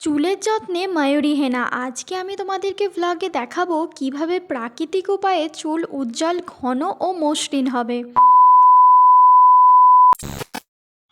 চুলের যত্নে ময়ূরী হেনা, আজকে আমি তোমাদেরকে ভ্লগে দেখাবো কীভাবে প্রাকৃতিক উপায়ে চুল উজ্জ্বল, ঘন ও মসৃণ হবে।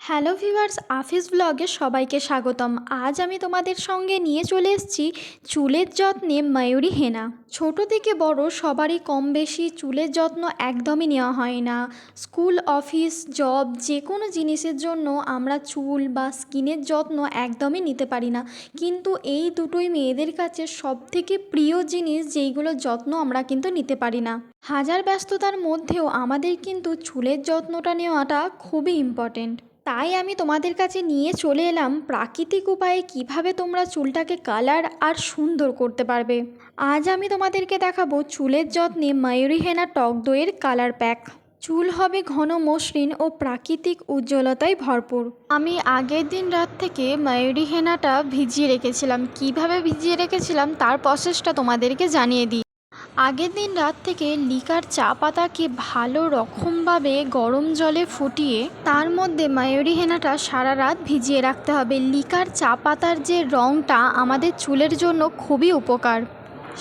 হ্যালো ভিভার্স আফিস ব্লগে সবাইকে স্বাগতম। আজ আমি তোমাদের সঙ্গে নিয়ে চলে এসেছি চুলের যত্নে ময়ূরী হেনা। ছোট থেকে বড় সবারই কম বেশি চুলের যত্ন একদমই নেওয়া হয় না। স্কুল, অফিস, জব, যে কোনো জিনিসের জন্য আমরা চুল বা স্কিনের যত্ন একদমই নিতে পারি না। কিন্তু এই দুটোই মেয়েদের কাছে সব থেকে প্রিয় জিনিস যেইগুলোর যত্ন আমরা কিন্তু নিতে পারি না। হাজার ব্যস্ততার মধ্যেও আমাদের কিন্তু চুলের যত্নটা নেওয়াটা খুবই ইম্পর্টেন্ট তাই আমি তোমাদের কাছে নিয়ে চলে এলাম। প্রাকৃতিক উপায়ে কীভাবে তোমরা চুলটাকে কালার আর সুন্দর করতে পারবে? আজ আমি তোমাদেরকে দেখাবো চুলের যত্নে ময়ূরী হেনা টক দইয়ের কালার প্যাক। চুল হবে ঘন মসৃণ ও প্রাকৃতিক উজ্জ্বলতায় ভরপুর। আমি আগের দিন রাত থেকে ময়ূরী হেনাটা ভিজিয়ে রেখেছিলাম। কীভাবে ভিজিয়ে রেখেছিলাম তার প্রসেসটা তোমাদেরকে জানিয়ে দিই। আগের দিন রাত থেকে লিকার চা পাতাকে ভালো রকমভাবে গরম জলে ফুটিয়ে তার মধ্যে ময়ূরী হেনাটা সারা রাত ভিজিয়ে রাখতে হবে। লিকার চা পাতার যে রঙটা আমাদের চুলের জন্য খুবই উপকার।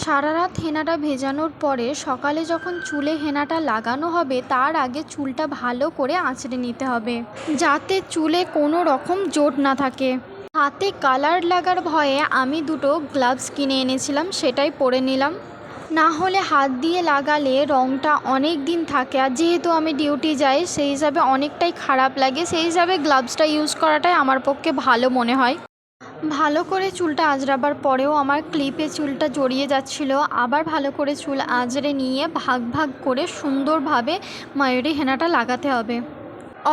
সারা রাত হেনাটা ভেজানোর পরে সকালে যখন চুলে হেনাটা লাগানো হবে, তার আগে চুলটা ভালো করে আঁচড়ে নিতে হবে। যাতে চুলে কোনো রকম জোট না থাকে। হাতে কালার লাগার ভয়ে আমি দুটো গ্লাভস কিনে এনেছিলাম, সেটাই পরে নিলাম। না হলে হাত দিয়ে লাগালে রঙটা অনেক দিন থাকে। আর যেহেতু আমি ডিউটি যাই, সেই হিসাবে অনেকটাই খারাপ লাগে। সেই হিসাবে গ্লাভসটা ইউজ করাটাই আমার পক্ষে ভালো মনে হয়। ভালো করে চুলটা আঁচড়াবার পরেও আমার ক্লিপে চুলটা জড়িয়ে যাচ্ছিল। আবার ভালো করে চুল আঁচড়ে নিয়ে ভাগ ভাগ করে সুন্দরভাবে ময়ূরী হেনাটা লাগাতে হবে।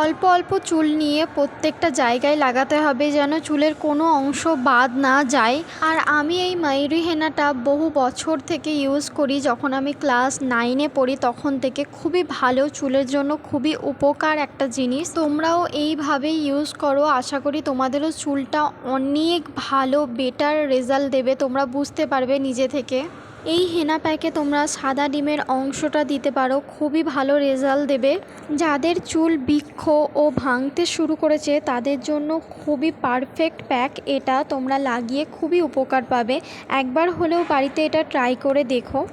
অল্প অল্প চুল নিয়ে প্রত্যেকটা জায়গায় লাগাতে হবে যেন চুলের কোনো অংশ বাদ না যায়। আর আমি এই ময়ূরী হেনাটা বহু বছর থেকে ইউজ করি। যখন আমি ক্লাস নাইনে পড়ি, তখন থেকে খুবই ভালো, চুলের জন্য খুবই উপকার একটা জিনিস। তোমরাও এইভাবে ইউজ করো। আশা করি তোমাদেরও চুলটা অনেক ভালো, বেটার রেজাল্ট দেবে। তোমরা বুঝতে পারবে নিজে থেকে। এই হেনা প্যাকে তোমরা সাদা ডিমের অংশটা দিতে পারো। খুবই ভালো রেজাল্ট দেবে। যাদের চুল বৃক্ষ ও ভাঙতে শুরু করেছে, তাদের জন্য খুবই পারফেক্ট প্যাক। এটা তোমরা লাগিয়ে খুবই উপকার পাবে। একবার হলেও বাড়িতে এটা ট্রাই করে দেখো।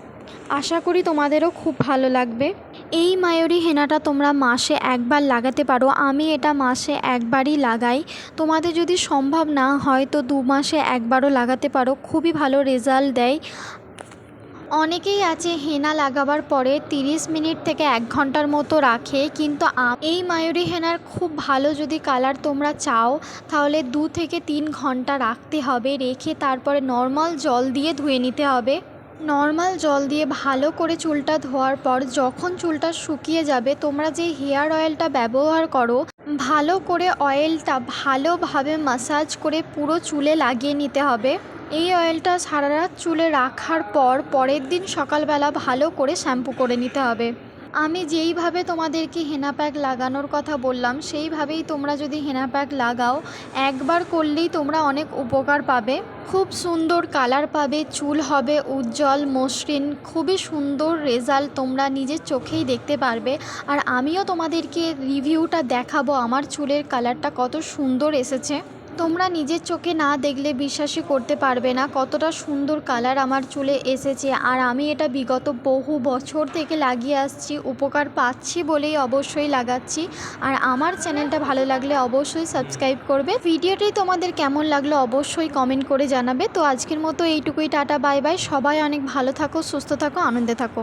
আশা করি তোমাদেরও খুব ভালো লাগবে। এই মায়ূরী হেনাটা তোমরা মাসে একবার লাগাতে পারো। আমি এটা মাসে একবারই লাগাই। তোমাদের যদি সম্ভব না হয়, তো দু মাসে একবারও লাগাতে পারো। খুবই ভালো রেজাল্ট দেয়। অনেকেই আছে হেনা লাগাবার পরে 30 মিনিট থেকে এক ঘণ্টার মতো রাখে, কিন্তু এই মায়ূরী হেনার খুব ভালো যদি কালার তোমরা চাও, তাহলে দু থেকে তিন ঘণ্টা রাখতে হবে, রেখে তারপরে নর্মাল জল দিয়ে ধুয়ে নিতে হবে। নর্মাল জল দিয়ে ভালো করে চুলটা ধোয়ার পর যখন চুলটা শুকিয়ে যাবে, তোমরা যে হেয়ার অয়েলটা ব্যবহার করো, ভালো করে অয়েলটা ভালোভাবে মাসাজ করে পুরো চুলে লাগিয়ে নিতে হবে। এই অয়েলটা সারা রাত চুলে রাখার পর পরের দিন সকালবেলা ভালো করে শ্যাম্পু করে নিতে হবে। আমি যেইভাবে তোমাদেরকে হেনা প্যাক লাগানোর কথা বললাম, সেইভাবেই তোমরা যদি হেনা প্যাক লাগাও, একবার করলেই তোমরা অনেক উপকার পাবে। খুব সুন্দর কালার পাবে, চুল হবে উজ্জ্বল, মসৃণ, খুবই সুন্দর রেজাল্ট তোমরা নিজের চোখেই দেখতে পারবে। আর আমিও তোমাদেরকে রিভিউটা দেখাবো, আমার চুলের কালারটা কত সুন্দর এসেছে। তোমরা নিজের চোখে না দেখলে বিশ্বাসই করতে পারবে না। কতটা সুন্দর কালার আমার চুলে এসেছে। আর আমি এটা বিগত বহু বছর থেকে লাগিয়ে আসছি, উপকার পাচ্ছি বলেই অবশ্যই লাগাচ্ছি। আর আমার চ্যানেলটা ভালো লাগলে অবশ্যই সাবস্ক্রাইব করবে। ভিডিওটি তোমাদের কেমন লাগল অবশ্যই কমেন্ট করে জানাবে। তো আজকের মতো এইটুকুই, টাটা, বাই বাই। সবাই অনেক ভালো থাকো, সুস্থ থাকো, আনন্দে থাকো।